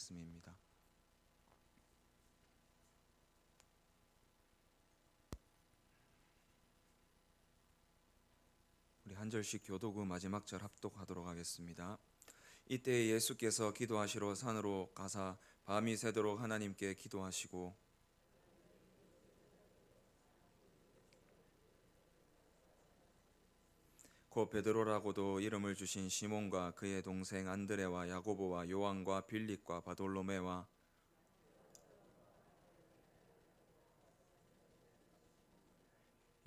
말씀입니다. 우리 한 절씩 교도구 마지막 절 합독하도록 하겠습니다. 이때 예수께서 기도하시러 산으로 가사 밤이 새도록 하나님께 기도하시고 곧 베드로라고도 이름을 주신 시몬과 그의 동생 안드레와 야고보와 요한과 빌립과 바돌로메와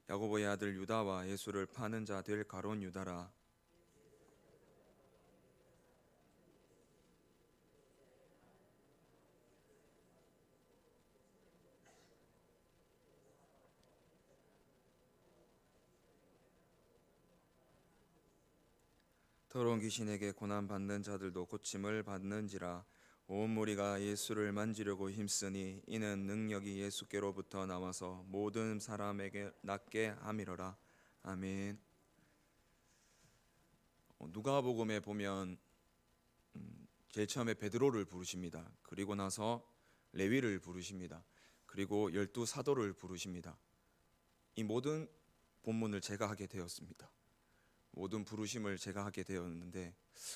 야고보의 아들 유다와 예수를 파는 자 될 가론 유다라 더러운 귀신에게 고난 받는 자들도 고침을 받는지라 온 무리가 예수를 만지려고 힘쓰니 이는 능력이 예수께로부터 나와서 모든 사람에게 낫게 함이로라 아멘. 어, 누가복음에 보면 음, 제일 처음에 베드로를 부르십니다. 그리고 나서 레위를 부르십니다. 그리고 열두 사도를 부르십니다. 이 모든 본문을 제가 하게 되었습니다. 모든 부르심을 제가 하게 되었는데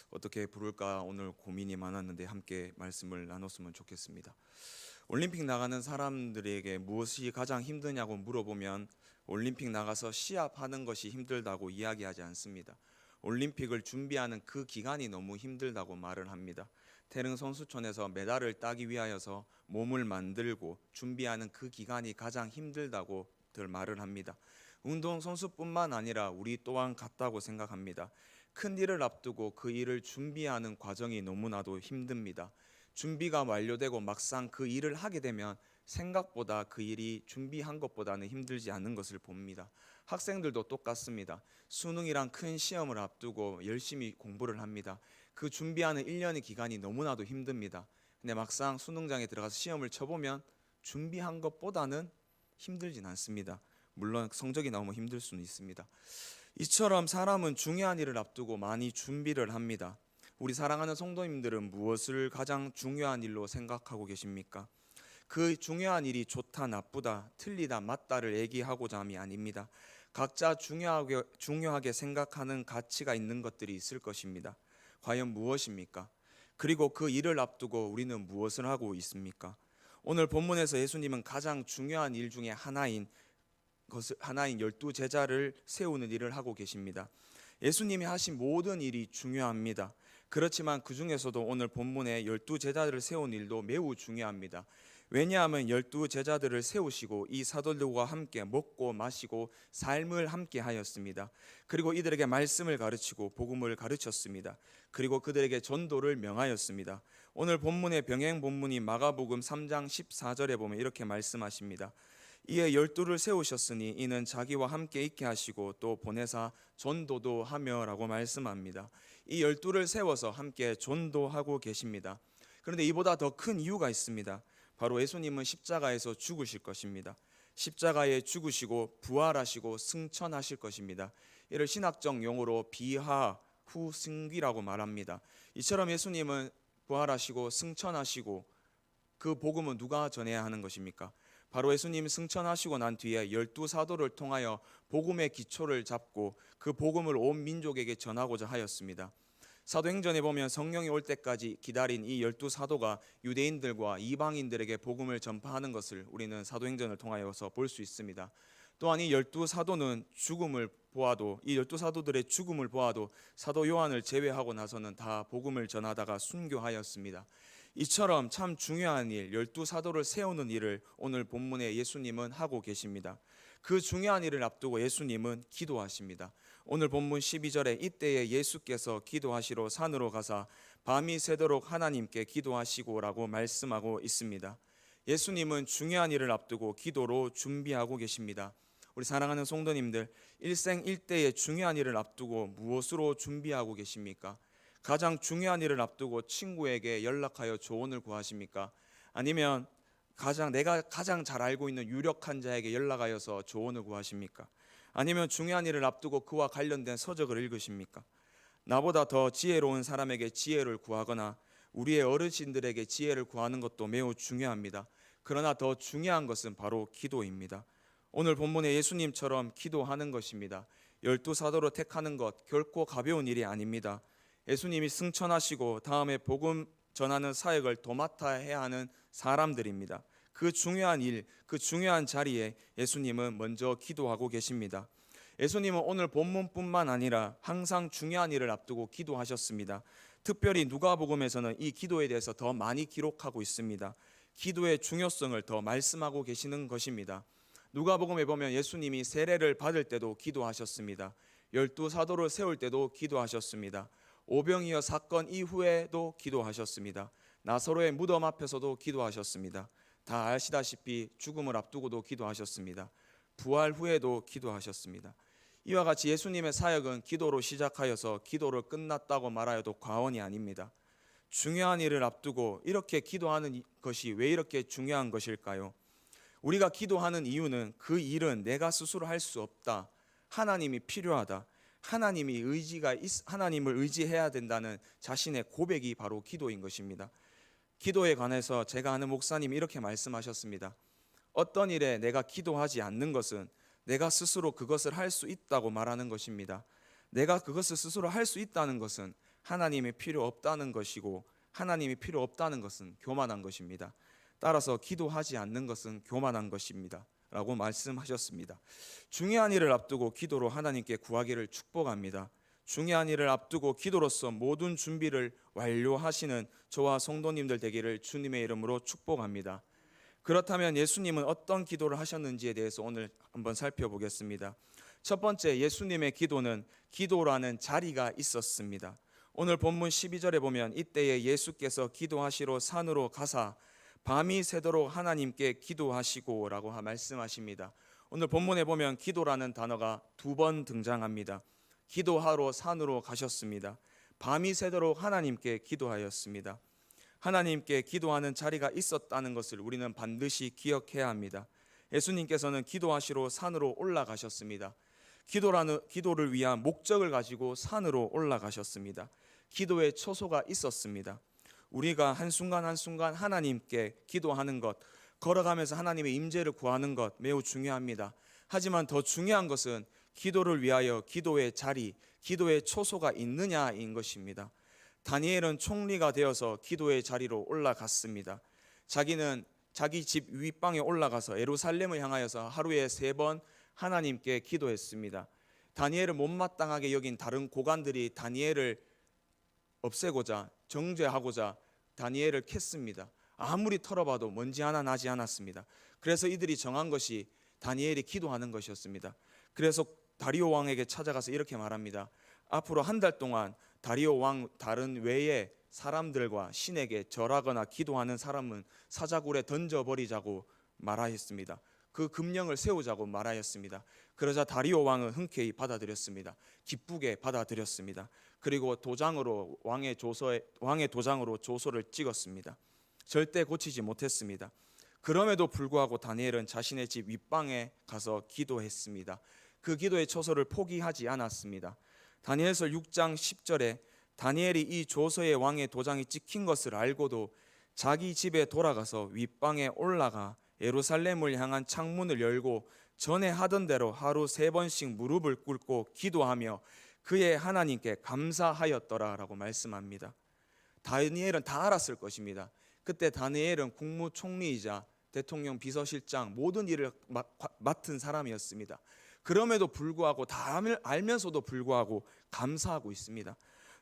어떻게 부를까 오늘 고민이 많았는데 함께 말씀을 나눴으면 좋겠습니다. 올림픽 나가는 사람들에게 무엇이 가장 힘드냐고 물어보면 올림픽 나가서 시합하는 것이 힘들다고 이야기하지 않습니다. 올림픽을 준비하는 그 기간이 너무 힘들다고 말을 합니다. 태릉 선수촌에서 메달을 따기 위하여서 몸을 만들고 준비하는 그 기간이 가장 힘들다고 들 말을 합니다. 운동 선수뿐만 아니라 우리 또한 같다고 생각합니다. 큰 일을 앞두고 그 일을 준비하는 과정이 너무나도 힘듭니다. 준비가 완료되고 막상 그 일을 하게 되면 생각보다 그 일이 준비한 것보다는 힘들지 않은 것을 봅니다. 학생들도 똑같습니다. 수능이란 큰 시험을 앞두고 열심히 공부를 합니다. 그 준비하는 1년의 기간이 너무나도 힘듭니다. 근데 막상 수능장에 들어가서 시험을 쳐보면 준비한 것보다는 힘들진 않습니다. 물론 성적이 나오면 힘들 수는 있습니다. 이처럼 사람은 중요한 일을 앞두고 많이 준비를 합니다. 우리 사랑하는 성도님들은 무엇을 가장 중요한 일로 생각하고 계십니까? 그 중요한 일이 좋다, 나쁘다, 틀리다, 맞다를 얘기하고자 함이 아닙니다. 각자 중요하게, 중요하게 생각하는 가치가 있는 것들이 있을 것입니다. 과연 무엇입니까? 그리고 그 일을 앞두고 우리는 무엇을 하고 있습니까? 오늘 본문에서 예수님은 가장 중요한 일 중에 하나인 것을 하나인 열두 제자를 세우는 일을 하고 계십니다. 예수님이 하신 모든 일이 중요합니다. 그렇지만 그 중에서도 오늘 본문에 열두 제자들을 세운 일도 매우 중요합니다. 왜냐하면 열두 제자들을 세우시고 이 사도들과 함께 먹고 마시고 삶을 함께 하였습니다. 그리고 이들에게 말씀을 가르치고 복음을 가르쳤습니다. 그리고 그들에게 전도를 명하였습니다. 오늘 본문의 병행 본문이 마가복음 3장 14절에 보면 이렇게 말씀하십니다. 이에 열두를 세우셨으니 이는 자기와 함께 있게 하시고 또 보내사 전도도 하며라고 말씀합니다. 이 열두를 세워서 함께 전도하고 계십니다. 그런데 이보다 더 큰 이유가 있습니다. 바로 예수님은 십자가에서 죽으실 것입니다. 십자가에 죽으시고 부활하시고 승천하실 것입니다. 이를 신학적 용어로 비하 후 승기라고 말합니다. 이처럼 예수님은 부활하시고 승천하시고 그 복음은 누가 전해야 하는 것입니까? 바로 예수님 승천하시고 난 뒤에 열두 사도를 통하여 복음의 기초를 잡고 그 복음을 온 민족에게 전하고자 하였습니다. 사도행전에 보면 성령이 올 때까지 기다린 이 열두 사도가 유대인들과 이방인들에게 복음을 전파하는 것을 우리는 사도행전을 통하여서 볼 수 있습니다. 또한 이 열두 사도는 죽음을 보아도 이 열두 사도들의 죽음을 보아도 사도 요한을 제외하고 나서는 다 복음을 전하다가 순교하였습니다. 이처럼 참 중요한 일, 열두 사도를 세우는 일을 오늘 본문에 예수님은 하고 계십니다. 그 중요한 일을 앞두고 예수님은 기도하십니다. 오늘 본문 12절에 이때에 예수께서 기도하시러 산으로 가사 밤이 새도록 하나님께 기도하시고라고 말씀하고 있습니다. 예수님은 중요한 일을 앞두고 기도로 준비하고 계십니다. 우리 사랑하는 성도님들, 일생 일대의 중요한 일을 앞두고 무엇으로 준비하고 계십니까? 가장 중요한 일을 앞두고 친구에게 연락하여 조언을 구하십니까? 아니면 가장 내가 가장 잘 알고 있는 유력한 자에게 연락하여서 조언을 구하십니까? 아니면 중요한 일을 앞두고 그와 관련된 서적을 읽으십니까? 나보다 더 지혜로운 사람에게 지혜를 구하거나 우리의 어르신들에게 지혜를 구하는 것도 매우 중요합니다. 그러나 더 중요한 것은 바로 기도입니다. 오늘 본문의 예수님처럼 기도하는 것입니다. 열두 사도로 택하는 것 결코 가벼운 일이 아닙니다. 예수님이 승천하시고 다음에 복음 전하는 사역을 도맡아 해야 하는 사람들입니다. 그 중요한 일, 그 중요한 자리에 예수님은 먼저 기도하고 계십니다. 예수님은 오늘 본문뿐만 아니라 항상 중요한 일을 앞두고 기도하셨습니다. 특별히 누가복음에서는 이 기도에 대해서 더 많이 기록하고 있습니다. 기도의 중요성을 더 말씀하고 계시는 것입니다. 누가복음에 보면 예수님이 세례를 받을 때도 기도하셨습니다. 열두 사도를 세울 때도 기도하셨습니다. 오병이어 사건 이후에도 기도하셨습니다. 나사로의 무덤 앞에서도 기도하셨습니다. 다 아시다시피 죽음을 앞두고도 기도하셨습니다. 부활 후에도 기도하셨습니다. 이와 같이 예수님의 사역은 기도로 시작하여서 기도를 끝났다고 말하여도 과언이 아닙니다. 중요한 일을 앞두고 이렇게 기도하는 것이 왜 이렇게 중요한 것일까요? 우리가 기도하는 이유는 그 일은 내가 스스로 할 수 없다. 하나님이 필요하다. 하나님이 의지가 있, 하나님을 의지해야 된다는 자신의 고백이 바로 기도인 것입니다. 기도에 관해서 제가 아는 목사님이 이렇게 말씀하셨습니다. 어떤 일에 내가 기도하지 않는 것은 내가 스스로 그것을 할 수 있다고 말하는 것입니다. 내가 그것을 스스로 할 수 있다는 것은 하나님이 필요 없다는 것이고 하나님이 필요 없다는 것은 교만한 것입니다. 따라서 기도하지 않는 것은 교만한 것입니다. 라고 말씀하셨습니다. 중요한 일을 앞두고 기도로 하나님께 구하기를 축복합니다. 중요한 일을 앞두고 기도로서 모든 준비를 완료하시는 저와 성도님들 되기를 주님의 이름으로 축복합니다. 그렇다면 예수님은 어떤 기도를 하셨는지에 대해서 오늘 한번 살펴보겠습니다. 첫 번째 예수님의 기도는 기도라는 자리가 있었습니다. 오늘 본문 12절에 보면 이때에 예수께서 기도하시러 산으로 가사 밤이 새도록 하나님께 기도하시고라고 말씀하십니다. 오늘 본문에 보면 기도라는 단어가 두 번 등장합니다. 기도하러 산으로 가셨습니다. 밤이 새도록 하나님께 기도하였습니다. 하나님께 기도하는 자리가 있었다는 것을 우리는 반드시 기억해야 합니다. 예수님께서는 기도하시러 산으로 올라가셨습니다. 기도라는 기도를 위한 목적을 가지고 산으로 올라가셨습니다. 기도의 초소가 있었습니다. 우리가 한순간 한순간 하나님께 기도하는 것, 걸어가면서 하나님의 임재를 구하는 것 매우 중요합니다. 하지만 더 중요한 것은 기도를 위하여 기도의 자리, 기도의 초소가 있느냐인 것입니다. 다니엘은 총리가 되어서 기도의 자리로 올라갔습니다. 자기는 자기 집 윗방에 올라가서 예루살렘을 향하여서 하루에 세 번 하나님께 기도했습니다. 다니엘을 못마땅하게 여긴 다른 고관들이 다니엘을 없애고자 정죄하고자 다니엘을 캤습니다. 아무리 털어봐도 먼지 하나 나지 않았습니다. 그래서 이들이 정한 것이 다니엘이 기도하는 것이었습니다. 그래서 다리오 왕에게 찾아가서 이렇게 말합니다. 앞으로 한 달 동안 다리오 왕 다른 외의 사람들과 신에게 절하거나 기도하는 사람은 사자굴에 던져버리자고 말하였습니다. 그 금령을 세우자고 말하였습니다. 그러자 다리오 왕은 흔쾌히 받아들였습니다. 기쁘게 받아들였습니다. 그리고 도장으로 왕의 조서에 왕의 도장으로 조서를 찍었습니다. 절대 고치지 못했습니다. 그럼에도 불구하고 다니엘은 자신의 집 윗방에 가서 기도했습니다. 그 기도의 초소를 포기하지 않았습니다. 다니엘서 6장 10절에 다니엘이 이 조서의 왕의 도장이 찍힌 것을 알고도 자기 집에 돌아가서 윗방에 올라가 예루살렘을 향한 창문을 열고 전에 하던 대로 하루 세 번씩 무릎을 꿇고 기도하며 그의 하나님께 감사하였더라라고 말씀합니다. 다니엘은 다 알았을 것입니다. 그때 다니엘은 국무총리이자 대통령 비서실장 모든 일을 맡은 사람이었습니다. 그럼에도 불구하고 다 알면서도 불구하고 감사하고 있습니다.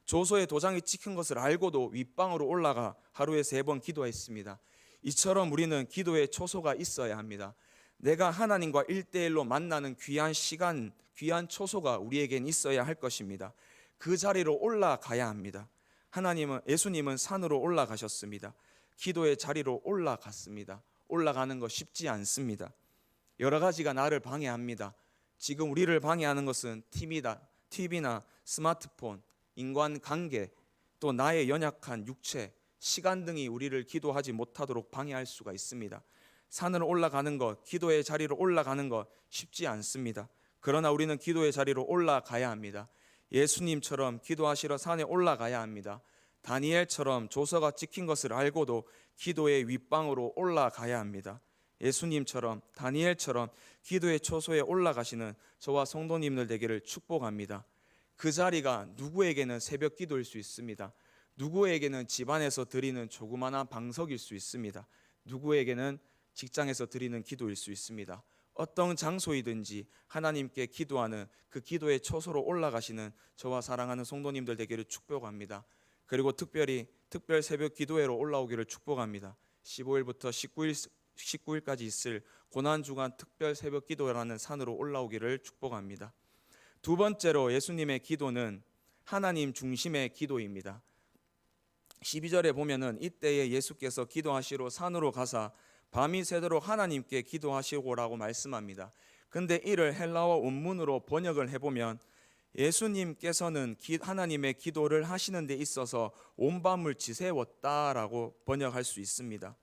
조서에 도장이 찍힌 것을 알고도 윗방으로 올라가 하루에 세 번 기도했습니다. 이처럼 우리는 기도의 초소가 있어야 합니다. 내가 하나님과 일대일로 만나는 귀한 시간, 귀한 초소가 우리에겐 있어야 할 것입니다. 그 자리로 올라가야 합니다. 하나님은 예수님은 산으로 올라가셨습니다. 기도의 자리로 올라갔습니다. 올라가는 거 쉽지 않습니다. 여러 가지가 나를 방해합니다. 지금 우리를 방해하는 것은 TV다, TV나 스마트폰, 인간 관계, 또 나의 연약한 육체, 시간 등이 우리를 기도하지 못하도록 방해할 수가 있습니다. 산을 올라가는 것, 기도의 자리로 올라가는 것 쉽지 않습니다. 그러나 우리는 기도의 자리로 올라가야 합니다. 예수님처럼 기도하시러 산에 올라가야 합니다. 다니엘처럼 조서가 찍힌 것을 알고도 기도의 윗방으로 올라가야 합니다. 예수님처럼 다니엘처럼 기도의 초소에 올라가시는 저와 성도님들 되기를 축복합니다. 그 자리가 누구에게는 새벽 기도일 수 있습니다. 누구에게는 집안에서 드리는 조그마한 방석일 수 있습니다. 누구에게는 직장에서 드리는 기도일 수 있습니다. 어떤 장소이든지 하나님께 기도하는 그 기도의 초소로 올라가시는 저와 사랑하는 성도님들 되기를 축복합니다. 그리고 특별히 특별 새벽 기도회로 올라오기를 축복합니다. 15일부터 19일 19일까지 있을 고난 주간 특별 새벽 기도라는 산으로 올라오기를 축복합니다. 두 번째로 예수님의 기도는 하나님 중심의 기도입니다. 12절에 보면은 이때에 예수께서 기도하시러 산으로 가사 밤이 새도록 하나님께 기도하시고라고 말씀합니다. 근데 이를 헬라어 원문으로 번역을 해보면 예수님께서는 기- 하나님의 기도를 하시는 데 있어서 온 밤을 지새웠다라고 번역할 수 있습니다.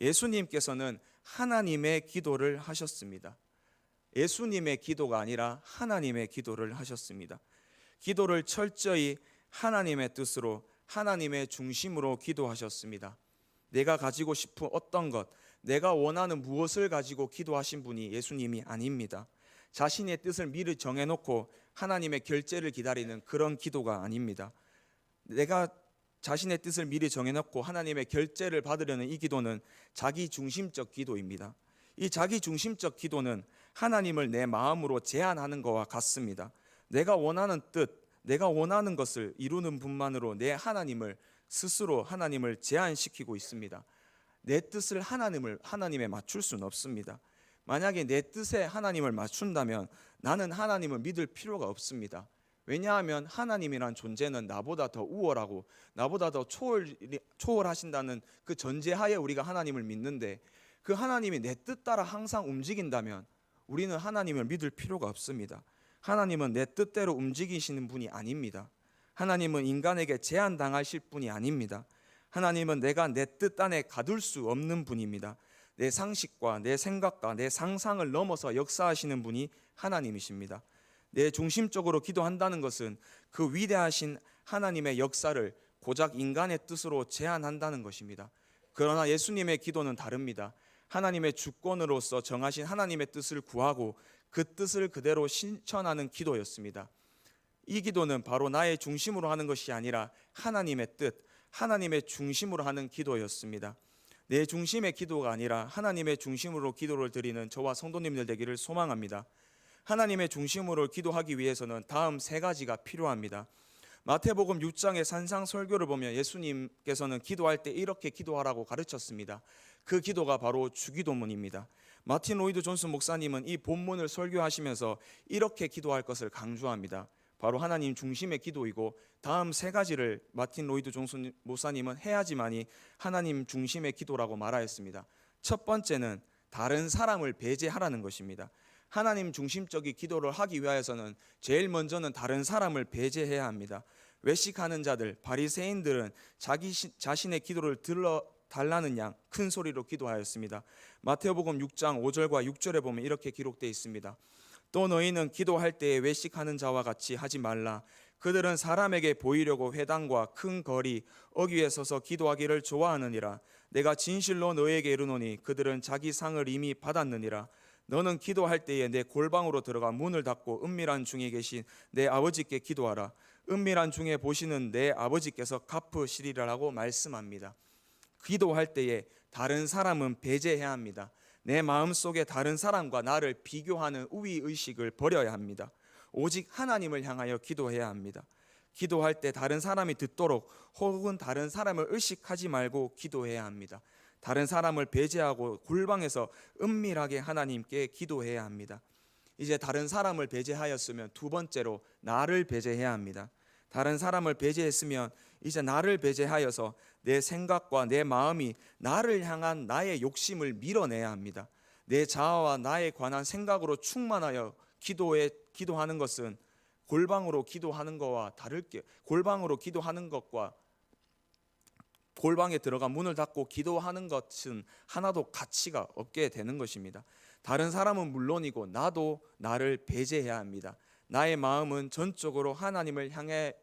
예수님께서는 하나님의 기도를 하셨습니다. 예수님의 기도가 아니라 하나님의 기도를 하셨습니다. 기도를 철저히 하나님의 뜻으로 하나님의 중심으로 기도하셨습니다. 내가 가지고 싶은 어떤 것, 내가 원하는 무엇을 가지고 기도하신 분이 예수님이 아닙니다. 자신의 뜻을 미리 정해놓고 하나님의 결제를 기다리는 그런 기도가 아닙니다. 내가 자신의 뜻을 미리 정해놓고 하나님의 결제를 받으려는 이 기도는 자기 중심적 기도입니다. 이 자기 중심적 기도는 하나님을 내 마음으로 제한하는 것과 같습니다. 내가 원하는 뜻, 내가 원하는 것을 이루는 분만으로 내 하나님을 스스로 하나님을 제한시키고 있습니다. 내 뜻을 하나님을 하나님에 맞출 수는 없습니다. 만약에 내 뜻에 하나님을 맞춘다면 나는 하나님을 믿을 필요가 없습니다. 왜냐하면 하나님이란 존재는 나보다 더 우월하고 나보다 더 초월 초월하신다는 그 전제하에 우리가 하나님을 믿는데 그 하나님이 내 뜻 따라 항상 움직인다면 우리는 하나님을 믿을 필요가 없습니다. 하나님은 내 뜻대로 움직이시는 분이 아닙니다. 하나님은 인간에게 제한당하실 분이 아닙니다. 하나님은 내가 내 뜻 안에 가둘 수 없는 분입니다. 내 상식과 내 생각과 내 상상을 넘어서 역사하시는 분이 하나님이십니다. 내 중심적으로 기도한다는 것은 그 위대하신 하나님의 역사를 고작 인간의 뜻으로 제한한다는 것입니다. 그러나 예수님의 기도는 다릅니다. 하나님의 주권으로서 정하신 하나님의 뜻을 구하고 그 뜻을 그대로 실천하는 기도였습니다. 이 기도는 바로 나의 중심으로 하는 것이 아니라 하나님의 뜻, 하나님의 중심으로 하는 기도였습니다. 내 중심의 기도가 아니라 하나님의 중심으로 기도를 드리는 저와 성도님들 되기를 소망합니다. 하나님의 중심으로 기도하기 위해서는 다음 세 가지가 필요합니다. 마태복음 6장의 산상 설교를 보면 예수님께서는 기도할 때 이렇게 기도하라고 가르쳤습니다. 그 기도가 바로 주기도문입니다. 마틴 로이드 존슨 목사님은 이 본문을 설교하시면서 이렇게 기도할 것을 강조합니다. 바로 하나님 중심의 기도이고 다음 세 가지를 마틴 로이드 존슨 목사님은 해야지만이 하나님 중심의 기도라고 말하였습니다. 첫 번째는 다른 사람을 배제하라는 것입니다. 하나님 중심적인 기도를 하기 위하여서는 제일 먼저는 다른 사람을 배제해야 합니다. 외식하는 자들, 바리새인들은 자기 시, 자신의 기도를 들러 달라는 양 큰 소리로 기도하였습니다. 마태복음 6장 5절과 6절에 보면 이렇게 기록되어 있습니다. 또 너희는 기도할 때에 외식하는 자와 같이 하지 말라. 그들은 사람에게 보이려고 회당과 큰 거리 어귀에 서서 기도하기를 좋아하느니라. 내가 진실로 너에게 이르노니 그들은 자기 상을 이미 받았느니라. 너는 기도할 때에 내 골방으로 들어가 문을 닫고 은밀한 중에 계신 내 아버지께 기도하라. 은밀한 중에 보시는 내 아버지께서 갚으시리라라고 말씀합니다. 기도할 때에 다른 사람은 배제해야 합니다. 내 마음 속에 다른 사람과 나를 비교하는 우위 의식을 버려야 합니다. 오직 하나님을 향하여 기도해야 합니다. 기도할 때 다른 사람이 듣도록 혹은 다른 사람을 의식하지 말고 기도해야 합니다. 다른 사람을 배제하고 골방에서 은밀하게 하나님께 기도해야 합니다. 이제 다른 사람을 배제하였으면 두 번째로 나를 배제해야 합니다. 다른 사람을 배제했으면 이제 나를 배제하여서 내 생각과 내 마음이 나를 향한 나의 욕심을 밀어내야 합니다. 내 자아와 나에 관한 생각으로 충만하여 기도에 기도하는 것은 골방으로 기도하는 것과 다를 게 골방으로 기도하는 것과 골방에 들어가 문을 닫고 기도하는 것은 하나도 가치가 없게 되는 것입니다. 다른 사람은 물론이고 나도 나를 배제해야 합니다. 나의 마음은 전적으로 하나님을 향해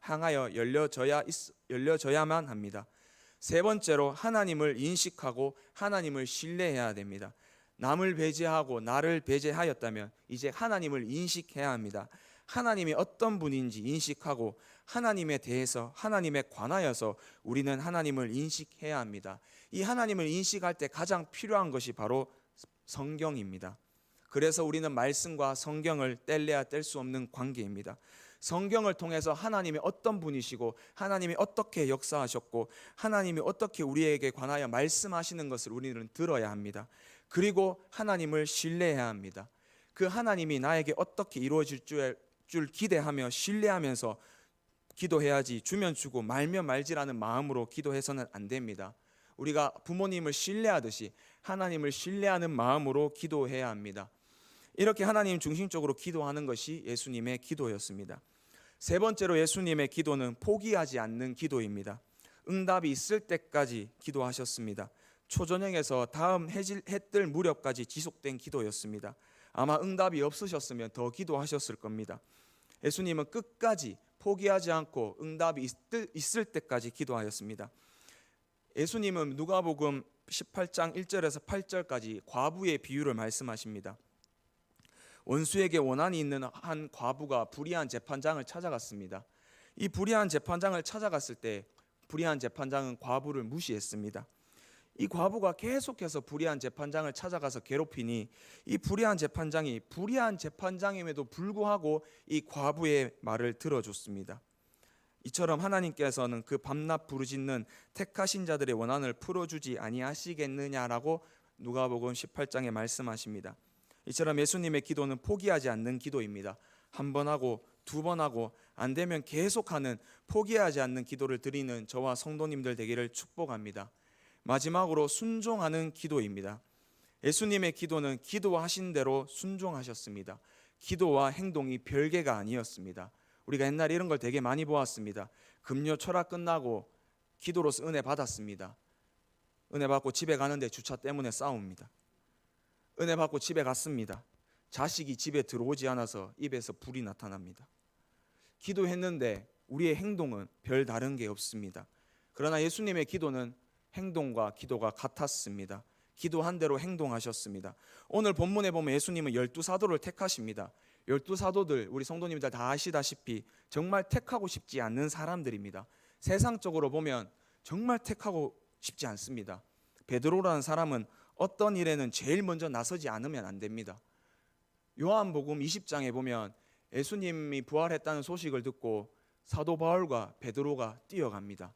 향하여 열려져야 있, 열려져야만 합니다. 세 번째로 하나님을 인식하고 하나님을 신뢰해야 됩니다. 남을 배제하고 나를 배제하였다면 이제 하나님을 인식해야 합니다. 하나님이 어떤 분인지 인식하고 하나님에 대해서 하나님에 관하여서 우리는 하나님을 인식해야 합니다. 이 하나님을 인식할 때 가장 필요한 것이 바로 성경입니다. 그래서 우리는 말씀과 성경을 뗄래야 뗄 수 없는 관계입니다. 성경을 통해서 하나님이 어떤 분이시고 하나님이 어떻게 역사하셨고 하나님이 어떻게 우리에게 관하여 말씀하시는 것을 우리는 들어야 합니다. 그리고 하나님을 신뢰해야 합니다. 그 하나님이 나에게 어떻게 이루어질 줄, 줄 기대하며 신뢰하면서 기도해야지 주면 주고 말면 말지라는 마음으로 기도해서는 안 됩니다. 우리가 부모님을 신뢰하듯이 하나님을 신뢰하는 마음으로 기도해야 합니다. 이렇게 하나님 중심적으로 기도하는 것이 예수님의 기도였습니다. 세 번째로 예수님의 기도는 포기하지 않는 기도입니다. 응답이 있을 때까지 기도하셨습니다. 초저녁에서 다음 해질 해뜰 무렵까지 지속된 기도였습니다. 아마 응답이 없으셨으면 더 기도하셨을 겁니다. 예수님은 끝까지 포기하지 않고 응답이 있을, 있을 때까지 기도하였습니다. 예수님은 누가복음 18장 1절에서 8절까지 과부의 비유를 말씀하십니다. 원수에게 원한이 있는 한 과부가 불의한 재판장을 찾아갔습니다. 이 불의한 재판장을 찾아갔을 때 불의한 재판장은 과부를 무시했습니다. 이 과부가 계속해서 불의한 재판장을 찾아가서 괴롭히니 이 불의한 재판장이 불의한 재판장임에도 불구하고 이 과부의 말을 들어줬습니다. 이처럼 하나님께서는 그 밤낮 부르짖는 택하신 자들의 원한을 풀어주지 아니하시겠느냐라고 누가복음 18장에 말씀하십니다. 이처럼 예수님의 기도는 포기하지 않는 기도입니다. 한 번 하고 두 번 하고 안 되면 계속하는 포기하지 않는 기도를 드리는 저와 성도님들 되기를 축복합니다. 마지막으로 순종하는 기도입니다. 예수님의 기도는 기도하신 대로 순종하셨습니다. 기도와 행동이 별개가 아니었습니다. 우리가 옛날에 이런 걸 되게 많이 보았습니다. 금요 철학 끝나고 기도로서 은혜 받았습니다. 은혜 받고 집에 가는데 주차 때문에 싸웁니다. 은혜 받고 집에 갔습니다. 자식이 집에 들어오지 않아서 입에서 불이 나타납니다. 기도했는데 우리의 행동은 별 다른 게 없습니다. 그러나 예수님의 기도는 행동과 기도가 같았습니다. 기도한 대로 행동하셨습니다. 오늘 본문에 보면 예수님은 열두 사도를 택하십니다. 열두 사도들 우리 성도님들 다 아시다시피 정말 택하고 싶지 않는 사람들입니다. 세상적으로 보면 정말 택하고 싶지 않습니다. 베드로라는 사람은 어떤 일에는 제일 먼저 나서지 않으면 안 됩니다. 요한복음 20장에 보면 예수님이 부활했다는 소식을 듣고 사도 바울과 베드로가 뛰어갑니다.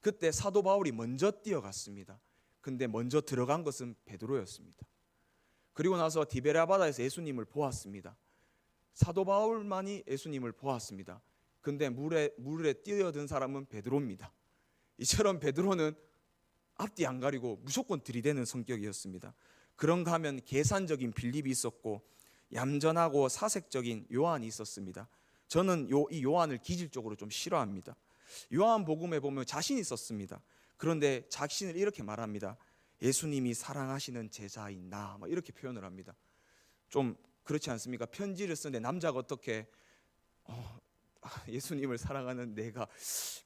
그때 사도 바울이 먼저 뛰어갔습니다. 근데 먼저 들어간 것은 베드로였습니다. 그리고 나서 디베라 바다에서 예수님을 보았습니다. 사도 바울만이 예수님을 보았습니다. 근데 물에 물에 뛰어든 사람은 베드로입니다. 이처럼 베드로는 앞뒤 안 가리고 무조건 들이대는 성격이었습니다. 그런가 하면 계산적인 빌립이 있었고 얌전하고 사색적인 요한이 있었습니다. 저는 요, 이 요한을 기질적으로 좀 싫어합니다. 요한 복음에 보면 자신이 있었습니다. 그런데 자신을 이렇게 말합니다. 예수님이 사랑하시는 제자인 나, 막 이렇게 표현을 합니다. 좀 그렇지 않습니까? 편지를 쓰는데 남자가 어떻게 어, 예수님을 사랑하는 내가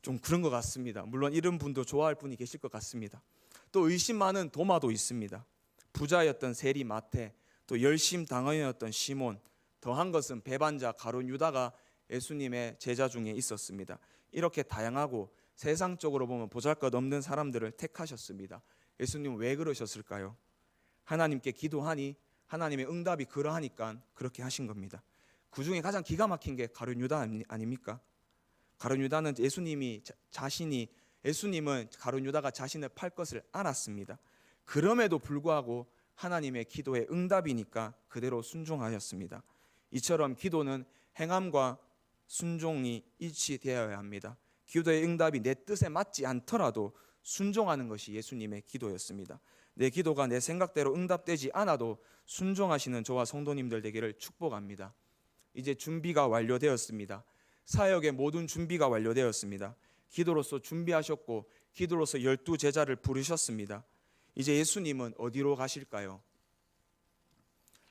좀 그런 것 같습니다. 물론 이런 분도 좋아할 분이 계실 것 같습니다. 또 의심 많은 도마도 있습니다. 부자였던 세리 마태, 또 열심 당원이었던 시몬, 더한 것은 배반자 가론 유다가 예수님의 제자 중에 있었습니다. 이렇게 다양하고 세상적으로 보면 보잘것없는 사람들을 택하셨습니다. 예수님 왜 그러셨을까요? 하나님께 기도하니 하나님의 응답이 그러하니까 그렇게 하신 겁니다. 그 중에 가장 기가 막힌 게 가룟 유다 아닙니까? 가룟 유다는 예수님이 자, 자신이 예수님은 가룟 유다가 자신을 팔 것을 알았습니다. 그럼에도 불구하고 하나님의 기도의 응답이니까 그대로 순종하였습니다. 이처럼 기도는 행함과 순종이 일치되어야 합니다. 기도의 응답이 내 뜻에 맞지 않더라도 순종하는 것이 예수님의 기도였습니다. 내 기도가 내 생각대로 응답되지 않아도 순종하시는 저와 성도님들 되기를 축복합니다. 이제 준비가 완료되었습니다. 사역의 모든 준비가 완료되었습니다. 기도로서 준비하셨고 기도로서 열두 제자를 부르셨습니다. 이제 예수님은 어디로 가실까요?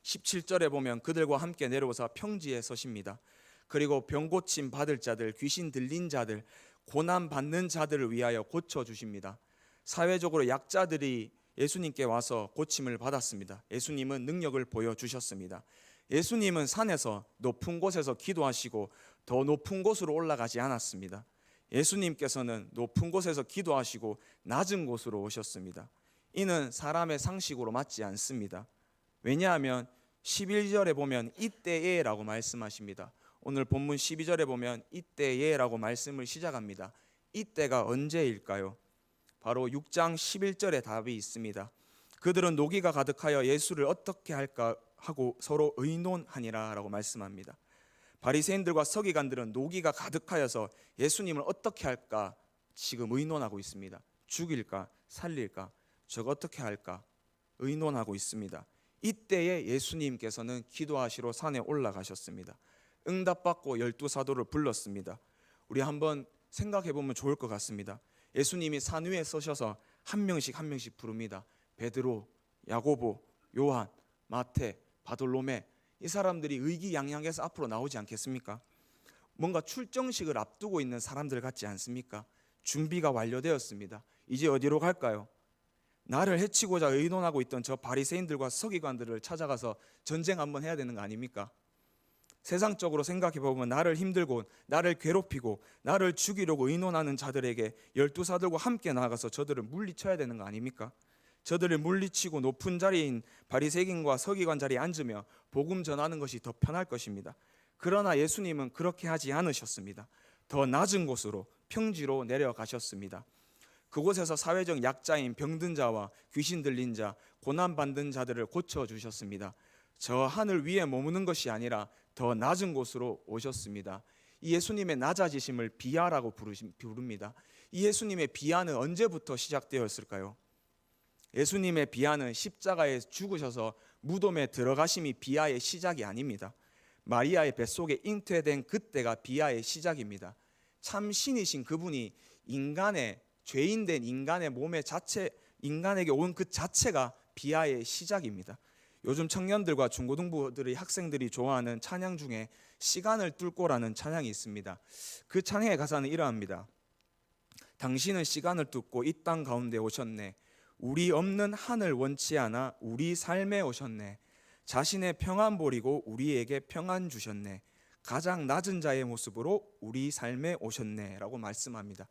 17절에 보면 그들과 함께 내려오사 평지에 서십니다. 그리고 병 고침 받을 자들, 귀신 들린 자들, 고난 받는 자들을 위하여 고쳐 주십니다. 사회적으로 약자들이 예수님께 와서 고침을 받았습니다. 예수님은 능력을 보여 주셨습니다. 예수님은 산에서 높은 곳에서 기도하시고 더 높은 곳으로 올라가지 않았습니다. 예수님께서는 높은 곳에서 기도하시고 낮은 곳으로 오셨습니다. 이는 사람의 상식으로 맞지 않습니다. 왜냐하면 11절에 보면 이때에라고 말씀하십니다. 오늘 본문 12절에 보면 이때에라고 말씀을 시작합니다. 이때가 언제일까요? 바로 6장 11절에 답이 있습니다. 그들은 노기가 가득하여 예수를 어떻게 할까 하고 서로 의논하니라라고 말씀합니다. 바리새인들과 서기관들은 노기가 가득하여서 예수님을 어떻게 할까 지금 의논하고 있습니다. 죽일까 살릴까 저거 어떻게 할까 의논하고 있습니다. 이때에 예수님께서는 기도하시러 산에 올라가셨습니다. 응답받고 열두 사도를 불렀습니다. 우리 한번 생각해 보면 좋을 것 같습니다. 예수님이 산 위에 서셔서 한 명씩 한 명씩 부릅니다. 베드로, 야고보, 요한, 마태, 바돌로메 이 사람들이 의기양양해서 앞으로 나오지 않겠습니까? 뭔가 출정식을 앞두고 있는 사람들 같지 않습니까? 준비가 완료되었습니다. 이제 어디로 갈까요? 나를 해치고자 의논하고 있던 저 바리새인들과 서기관들을 찾아가서 전쟁 한번 해야 되는 거 아닙니까? 세상적으로 생각해 보면 나를 힘들고 나를 괴롭히고 나를 죽이려고 의논하는 자들에게 열두 사들과 함께 나가서 저들을 물리쳐야 되는 거 아닙니까? 저들을 물리치고 높은 자리인 바리새인과 서기관 자리에 앉으며 복음 전하는 것이 더 편할 것입니다. 그러나 예수님은 그렇게 하지 않으셨습니다. 더 낮은 곳으로 평지로 내려가셨습니다. 그곳에서 사회적 약자인 병든 자와 귀신 들린 자, 고난 받는 자들을 고쳐 주셨습니다. 저 하늘 위에 머무는 것이 아니라 더 낮은 곳으로 오셨습니다. 이 예수님의 낮아지심을 비하라고 부릅니다. 이 예수님의 비하는 언제부터 시작되었을까요? 예수님의 비하는 십자가에 죽으셔서 무덤에 들어가심이 비하의 시작이 아닙니다. 마리아의 뱃속에 잉태된 그때가 비하의 시작입니다. 참 신이신 그분이 인간의 죄인된 인간의 몸의 자체 인간에게 온 그 자체가 비하의 시작입니다. 요즘 청년들과 중고등부들의 학생들이 좋아하는 찬양 중에 시간을 뚫고라는 찬양이 있습니다. 그 찬양의 가사는 이러합니다. 당신은 시간을 뚫고 이 땅 가운데 오셨네. 우리 없는 하늘 원치 않아 우리 삶에 오셨네. 자신의 평안 버리고 우리에게 평안 주셨네. 가장 낮은 자의 모습으로 우리 삶에 오셨네라고 말씀합니다.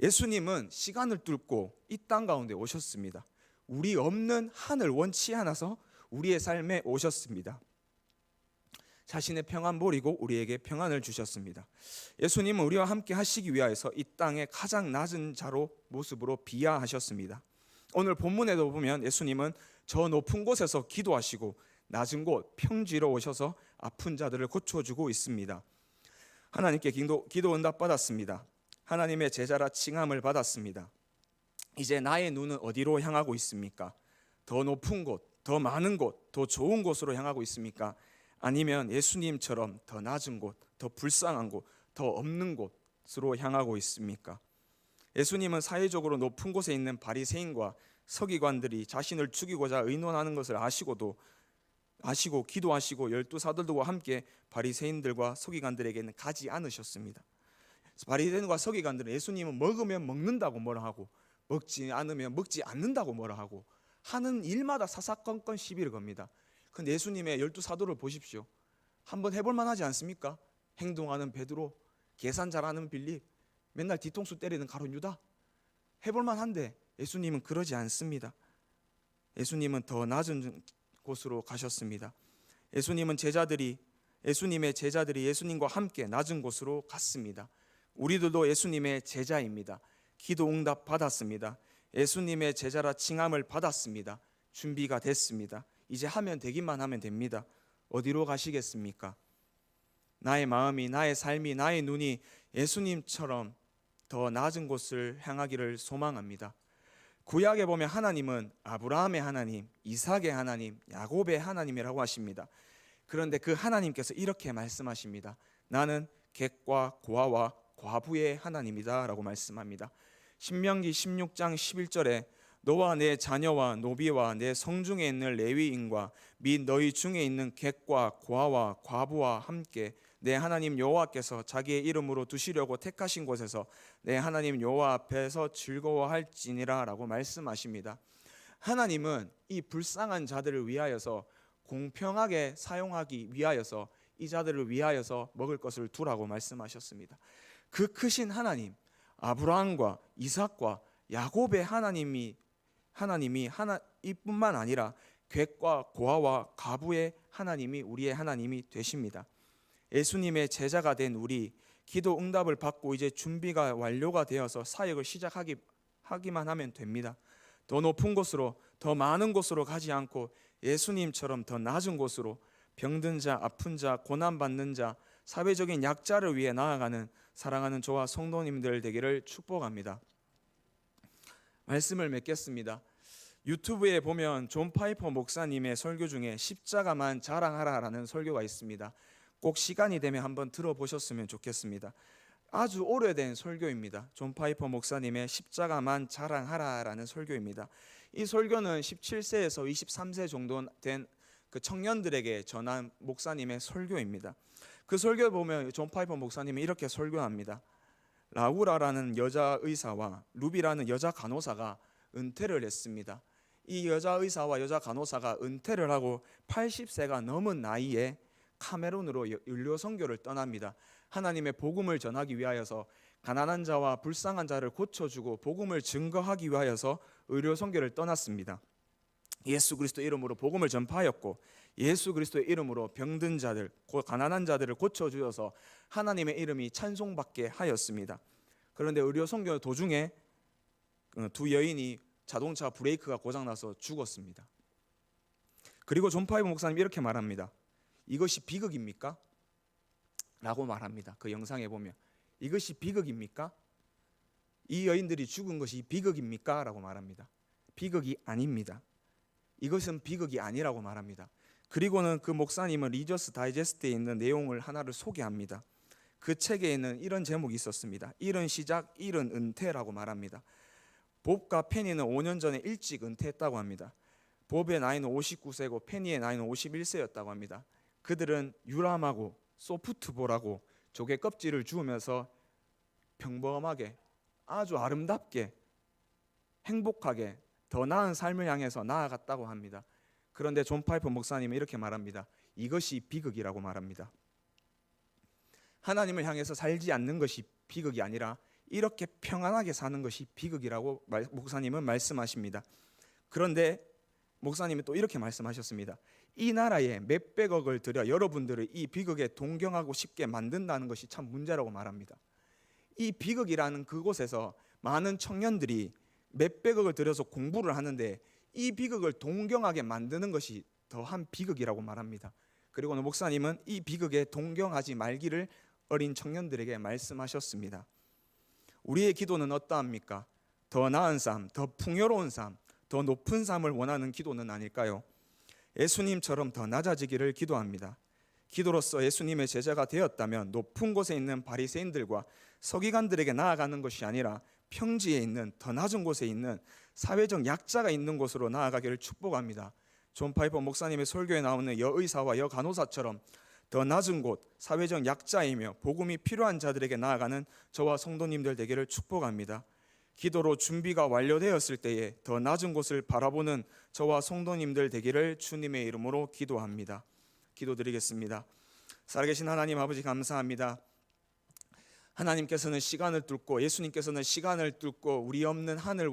예수님은 시간을 뚫고 이 땅 가운데 오셨습니다. 우리 없는 하늘 원치 않아서 우리의 삶에 오셨습니다. 자신의 평안 버리고 우리에게 평안을 주셨습니다. 예수님은 우리와 함께 하시기 위하여서 이 땅의 가장 낮은 자로 모습으로 비하하셨습니다. 오늘 본문에도 보면 예수님은 저 높은 곳에서 기도하시고 낮은 곳 평지로 오셔서 아픈 자들을 고쳐주고 있습니다. 하나님께 기도, 기도 응답 받았습니다. 하나님의 제자라 칭함을 받았습니다. 이제 나의 눈은 어디로 향하고 있습니까? 더 높은 곳, 더 많은 곳, 더 좋은 곳으로 향하고 있습니까? 아니면 예수님처럼 더 낮은 곳, 더 불쌍한 곳, 더 없는 곳으로 향하고 있습니까? 예수님은 사회적으로 높은 곳에 있는 바리새인과 서기관들이 자신을 죽이고자 의논하는 것을 아시고도 아시고 기도하시고 열두 사도들과 함께 바리새인들과 서기관들에게는 가지 않으셨습니다. 바리새인과 서기관들은 예수님은 먹으면 먹는다고 뭐라 하고 먹지 않으면 먹지 않는다고 뭐라 하고 하는 일마다 사사건건 시비를 겁니다. 근데 예수님의 열두 사도를 보십시오. 한번 해볼 만하지 않습니까? 행동하는 베드로, 계산 잘하는 빌립, 맨날 뒤통수 때리는 가론 유다. 해볼 만 한데 예수님은 그러지 않습니다. 예수님은 더 낮은 곳으로 가셨습니다. 예수님은 제자들이 예수님의 제자들이 예수님과 함께 낮은 곳으로 갔습니다. 우리들도 예수님의 제자입니다. 기도 응답 받았습니다. 예수님의 제자라 칭함을 받았습니다. 준비가 됐습니다. 이제 하면 되기만 하면 됩니다. 어디로 가시겠습니까? 나의 마음이 나의 삶이 나의 눈이 예수님처럼 더 낮은 곳을 향하기를 소망합니다. 구약에 보면 하나님은 아브라함의 하나님, 이삭의 하나님, 야곱의 하나님이라고 하십니다. 그런데 그 하나님께서 이렇게 말씀하십니다. 나는 객과 고아와 과부의 하나님이다라고 말씀합니다. 신명기 16장 11절에 너와 내 자녀와 노비와 내 성중에 있는 레위인과 및 너희 중에 있는 객과 고아와 과부와 함께 내 하나님 여호와께서 자기의 이름으로 두시려고 택하신 곳에서 내 하나님 여호와 앞에서 즐거워할지니라라고 말씀하십니다. 하나님은 이 불쌍한 자들을 위하여서 공평하게 사용하기 위하여서 이 자들을 위하여서 먹을 것을 두라고 말씀하셨습니다. 그 크신 하나님 아브라함과 이삭과 야곱의 하나님이 하나님이 하나 이뿐만 아니라 객과 고아와 가부의 하나님이 우리의 하나님이 되십니다. 예수님의 제자가 된 우리 기도 응답을 받고 이제 준비가 완료가 되어서 사역을 시작하기 하기만 하면 됩니다. 더 높은 곳으로 더 많은 곳으로 가지 않고 예수님처럼 더 낮은 곳으로 병든 자, 아픈 자, 고난 받는 자, 사회적인 약자를 위해 나아가는 사랑하는 저와 성도님들 되기를 축복합니다. 말씀을 맺겠습니다. 유튜브에 보면 존 파이퍼 목사님의 설교 중에 십자가만 자랑하라라는 설교가 있습니다. 꼭 시간이 되면 한번 들어보셨으면 좋겠습니다. 아주 오래된 설교입니다. 존 파이퍼 목사님의 십자가만 자랑하라라는 설교입니다. 이 설교는 17세에서 23세 정도 된 그 청년들에게 전한 목사님의 설교입니다. 그 설교 보면 존 파이퍼 목사님이 이렇게 설교합니다. 라우라라는 여자 의사와 루비라는 여자 간호사가 은퇴를 했습니다. 이 여자 의사와 여자 간호사가 은퇴를 하고 80세가 넘은 나이에 카메룬으로 윤료 선교를 떠납니다. 하나님의 복음을 전하기 위하여서 가난한 자와 불쌍한 자를 고쳐주고 복음을 증거하기 위하여서 의료 선교를 떠났습니다. 예수 그리스도 이름으로 복음을 전파하였고 예수 그리스도의 이름으로 병든 자들, 고- 가난한 자들을 고쳐 주어서 하나님의 이름이 찬송받게 하였습니다. 그런데 의료 선교 도중에 어, 두 여인이 자동차 브레이크가 고장 나서 죽었습니다. 그리고 존 파이브 목사님 이렇게 말합니다. 이것이 비극입니까? 라고 말합니다. 그 영상에 보면 이것이 비극입니까? 이 여인들이 죽은 것이 비극입니까? 라고 말합니다. 비극이 아닙니다. 이것은 비극이 아니라고 말합니다. 그리고는 그 목사님은 리저스 다이제스트에 있는 내용을 하나를 소개합니다. 그 책에는 이런 제목이 있었습니다. 일은 시작, 일은 은퇴라고 말합니다. 봅과 페니는 5년 전에 일찍 은퇴했다고 합니다. 봅의 나이는 59세고 페니의 나이는 51세였다고 합니다. 그들은 유람하고 소프트볼하고 조개 껍질을 주우면서 평범하게 아주 아름답게 행복하게 더 나은 삶을 향해서 나아갔다고 합니다. 그런데 존 파이퍼 목사님은 이렇게 말합니다. 이것이 비극이라고 말합니다. 하나님을 향해서 살지 않는 것이 비극이 아니라 이렇게 평안하게 사는 것이 비극이라고 말- 목사님은 말씀하십니다. 그런데 목사님이 또 이렇게 말씀하셨습니다. 이 나라에 몇백억을 들여 여러분들을 이 비극에 동경하고 싶게 만든다는 것이 참 문제라고 말합니다. 이 비극이라는 그곳에서 많은 청년들이 몇백억을 들여서 공부를 하는데 이 비극을 동경하게 만드는 것이 더한 비극이라고 말합니다. 그리고는 목사님은 이 비극에 동경하지 말기를 어린 청년들에게 말씀하셨습니다. 우리의 기도는 어떠합니까? 더 나은 삶, 더 풍요로운 삶, 더 높은 삶을 원하는 기도는 아닐까요? 예수님처럼 더 낮아지기를 기도합니다. 기도로서 예수님의 제자가 되었다면 높은 곳에 있는 바리새인들과 서기관들에게 나아가는 것이 아니라 평지에 있는 더 낮은 곳에 있는 사회적 약자가 있는 곳으로 나아가기를 축복합니다. 존 파이퍼 목사님의 설교에 나오는 여의사와 여간호사처럼 더 낮은 곳, 사회적 약자이며 복음이 필요한 자들에게 나아가는 저와 성도님들 되기를 축복합니다. 기도로 준비가 완료되었을 때에 더 낮은 곳을 바라보는 저와 성도님들 되기를 주님의 이름으로 기도합니다. 기도드리겠습니다. 살아계신 하나님 아버지 감사합니다. 하나님께서는 시간을 뚫고 예수님께서는 시간을 뚫고 우리 없는 하늘